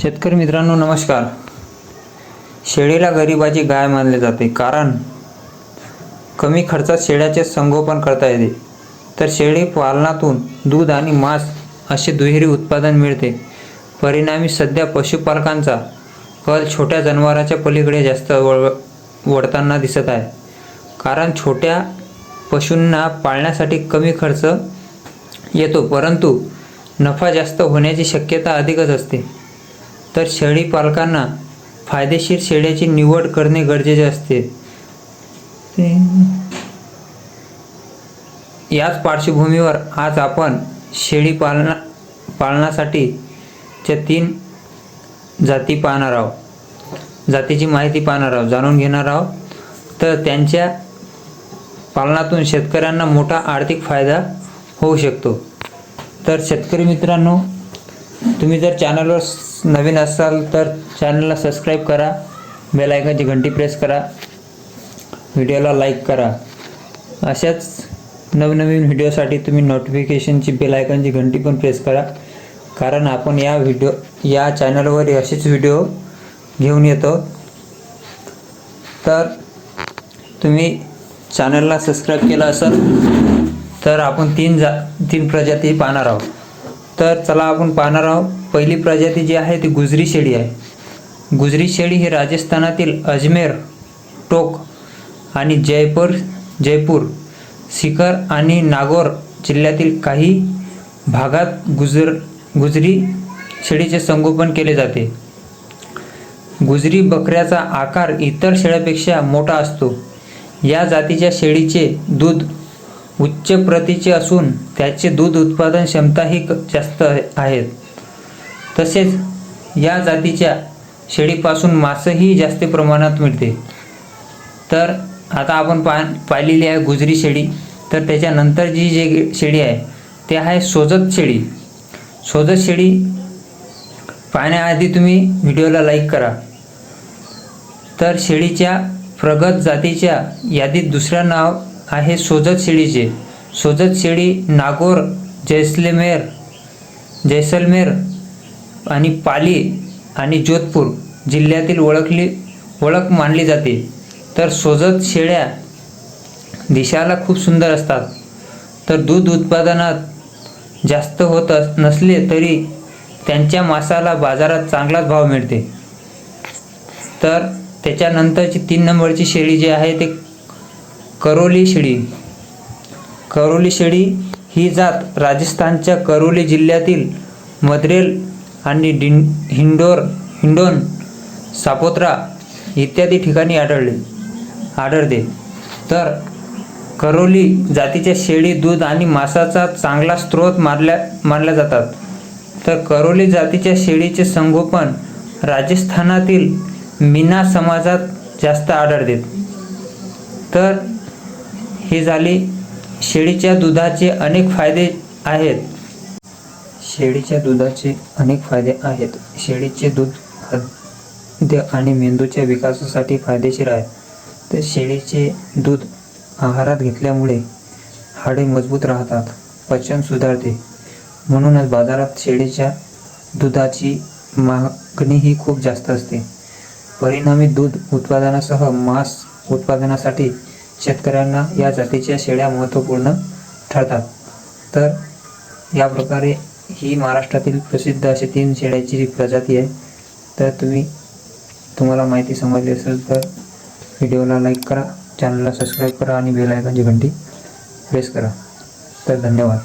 शेतकरी मित्रांनो नमस्कार. शेळीला गरिबाची गाय मानले जाते कारण कमी खर्चात शेळ्याचे संगोपन करता येते. तर शेळी पालनातून दूध आणि मांस असे दुहेरी उत्पादन मिळते. परिणामी सध्या पशुपालकांचा कल छोट्या जनावराच्या पलीकडे जास्त वळ वळताना दिसत आहे. कारण छोट्या पशूंना पाळण्यासाठी कमी खर्च येतो परंतु नफा जास्त होण्याची शक्यता अधिकच असते. तर शेळी पालकांना फायदेशीर शेळ्याची निवड करणे गरजेचे असते. याच पार्श्वभूमीवर आज आपण शेळी पालना पालनासाठीच्या तीन जाती पाहणार आहोत. जातीची माहिती पाहणार आहोत जाणून घेणार आहोत. तर त्यांच्या पालनातून शेतकऱ्यांना मोठा आर्थिक फायदा होऊ शकतो. तर शेतकरी मित्रांनो तुम्ही जर चॅनलवर नवीन असाल तर चॅनलला सबस्क्राईब करा. बेल आयकॉनची घंटी प्रेस करा. व्हिडिओला लाईक करा. अशाच नवनवीन व्हिडिओसाठी तुम्ही नोटिफिकेशनची बेल आयकॉनची घंटी पण प्रेस करा. कारण आपण या व्हिडिओ या चॅनलवर असेच व्हिडिओ घेऊन येतो. तर तुम्ही चॅनलला सबस्क्राईब केलं असेल तर आपण तीन जा तीन प्रजाती पाहणार आहोत. तर चला आपण पाहणार आहोत. पहिली प्रजाती जी आहे ती गुजरी शेळी आहे. गुजरी शेळी ही राजस्थानातील अजमेर टोक आणि जयपूर जयपूर सिकर आणि नागौर जिल्ह्यातील काही भागात गुजर गुजरी शेळीचे संगोपन केले जाते. गुजरी बकऱ्याचा आकार इतर शेळ्यापेक्षा मोठा असतो. या जातीच्या शेळीचे दूध उच्च प्रतीचे असून त्याचे दूध उत्पादन क्षमताही क- जास्त आहे- आहेत. तसेच या जातीच्या शेळीपासून मांसही जास्त प्रमाणात मिळते. तर आता आपण पा पाहिलेली आहे गुजरी शेळी. तर त्याच्यानंतर जी जे शेळी आहे ते आहे सोजत शेळी. सोजत शेळी पाहण्याआधी तुम्ही व्हिडिओला लाईक करा. तर शेळीच्या प्रगत जातीच्या यादीत दुसरं नाव आहे सोजत शेळीचे सोजत शेळी नागौर जैसलमेर जैसलमेर आणि पाली आणि जोधपूर जिल्ह्यातील ओळखली ओळख मानली जाते. तर सोजत शेळ्या दिशाला खूप सुंदर असतात. तर दूध उत्पादनात जास्त होत अस- नसले तरी त्यांच्या मांसाला बाजारात चांगलाच भाव मिळते. तर त्याच्यानंतरची तीन नंबरची शेळी जी आहे ते करोली शेळी करोली शेळी ही जात राजस्थानच्या करोली जिल्ह्यातील मद्रेल आणि डिं हिंडोर हिंडोन सापोत्रा इत्यादी ठिकाणी आढळले आढळते. तर करोली जातीच्या शेळी दूध आणि मांसाचा चांगला स्रोत मानल्या मानल्या जातात. तर करोली जातीच्या शेळीचे संगोपन राजस्थानातील मीना समाजात जास्त आढळते. तर हे झाले. शेळीच्या दुधाचे अनेक फायदे आहेत. शेळीच्या दुधाचे अनेक फायदे आहेत. शेळीचे दूध खाद्य आणि मेंदूच्या विकासासाठी फायदेशीर आहे. तर शेळीचे दूध आहारात घेतल्यामुळे हाडे मजबूत राहतात पचन सुधारते. म्हणूनच बाजारात शेळीच्या दुधाची मागणीही खूप जास्त असते. परिणामी दूध उत्पादनासह मांस उत्पादनासाठी शेतकऱ्यांना या जातीच्या शेळ्या महत्त्वपूर्ण ठरतात. तर या प्रकारे ही महाराष्ट्रातील प्रसिद्ध अशी तीन शेळ्याची प्रजाती आहे. तर तुम्ही तुम्हाला माहिती समजली असेल तर व्हिडिओला लाईक करा चॅनलला सबस्क्राईब करा आणि बेल आयकॉनची घंटी प्रेस करा. तर धन्यवाद.